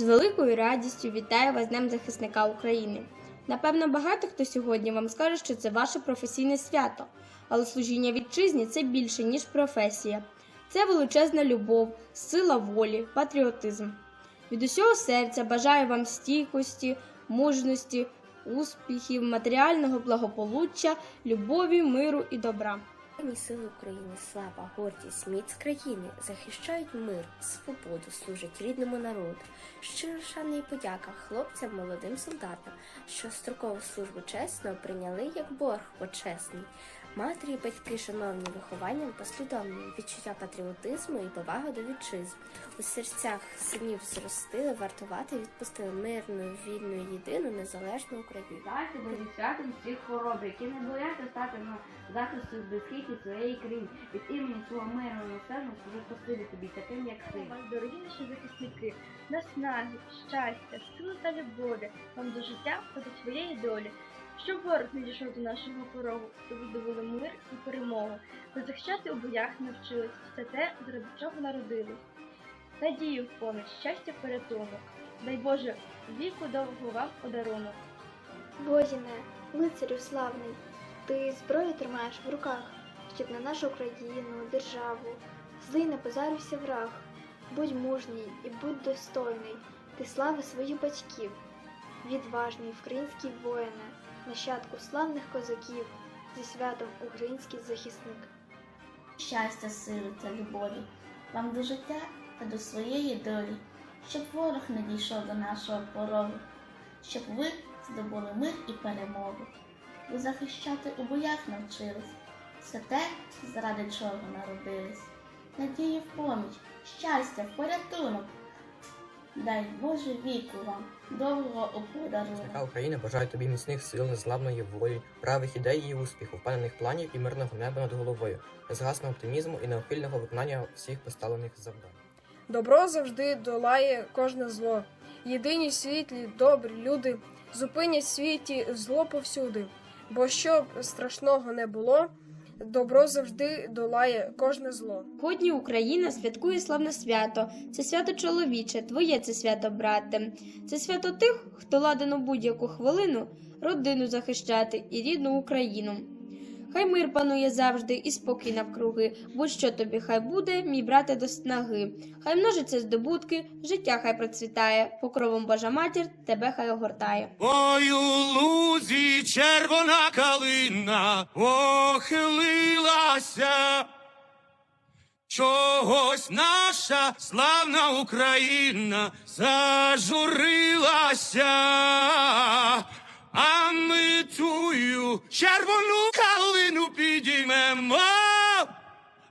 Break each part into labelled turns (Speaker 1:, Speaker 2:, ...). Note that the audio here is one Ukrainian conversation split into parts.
Speaker 1: великою радістю вітаю вас з Днем захисника України. Напевно, багато хто сьогодні вам скаже, що це ваше професійне свято, але служіння вітчизні це більше, ніж професія. Це величезна любов, сила волі, патріотизм. Від усього серця бажаю вам стійкості, мужності, успіхів, матеріального благополуччя, любові, миру і добра.
Speaker 2: Збройні сили України, слава, гордість, міць країни захищають мир, свободу, служать рідному народу. Щиро шана і подяка хлопцям, молодим солдатам, що строкову службу чесно прийняли як борг почесний. Матері і батьки, шановні вихованням послідовним, відчуття патріотизму і повага до вітчизни. У серцях синів зростили, вартувати, відпустили мирну, вільну, єдину, незалежну Україну.
Speaker 3: Дайте Божі святом всіх хвороб, які не бояться стати на захисту безхиті своєї країни. Від імені свого мирного населення скажу спасибі тобі, таким як ти.
Speaker 4: Вас, дорогі наші захисники, наснаги, щастя, сили та любові вам до життя та до своєї долі. Щоб ворог не дійшов до нашого порогу, то ви здобули мир і перемогу. Захищати у боях навчились все те, заради чого народились. Надію в поміч, щастя порятунок. Дай Боже, віку довгого вам подарунок.
Speaker 5: Воїне, лицарю славний, ти зброю тримаєш в руках, щоб на нашу країну, державу злий не позарився враг. Будь мужній і будь достойний, ти слави своїх батьків, відважний український воїне, нащадку славних козаків, зі святом український захисник.
Speaker 6: щастя, сили та любові, вам до життя та до своєї долі, щоб ворог не дійшов до нашого порогу, щоб ви здобули мир і перемогу. Ви захищати у боях навчились, все те, заради чого народились. Надії в поміч, щастя в порятунок. Дай Боже віку вам, довгого у подарунок.
Speaker 7: Захисника України бажаю тобі міцних сил, незламної волі, правих ідей і успіху, впевнених планів і мирного неба над головою, незгасного оптимізму і неухильного виконання всіх поставлених завдань.
Speaker 8: Добро завжди долає кожне зло. Єдині світлі, добрі люди зупинять світі зло повсюди. Бо щоб страшного не було, добро завжди долає кожне зло.
Speaker 1: Сьогодні Україна святкує славне свято. Це свято чоловіче, твоє це свято, брате. Це свято тих, хто ладен у будь-яку хвилину родину захищати і рідну Україну. Хай мир панує завжди і спокій навкруги. Будь-що тобі хай буде, мій брате до снаги. Хай множиться здобутки, життя хай процвітає, покровом Божа матір тебе хай огортає.
Speaker 9: Ой, у лузі червона калина похилилася. Чогось наша славна Україна зажурилася, тую червону калину підіймемо,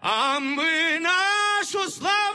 Speaker 9: а ми нашу славну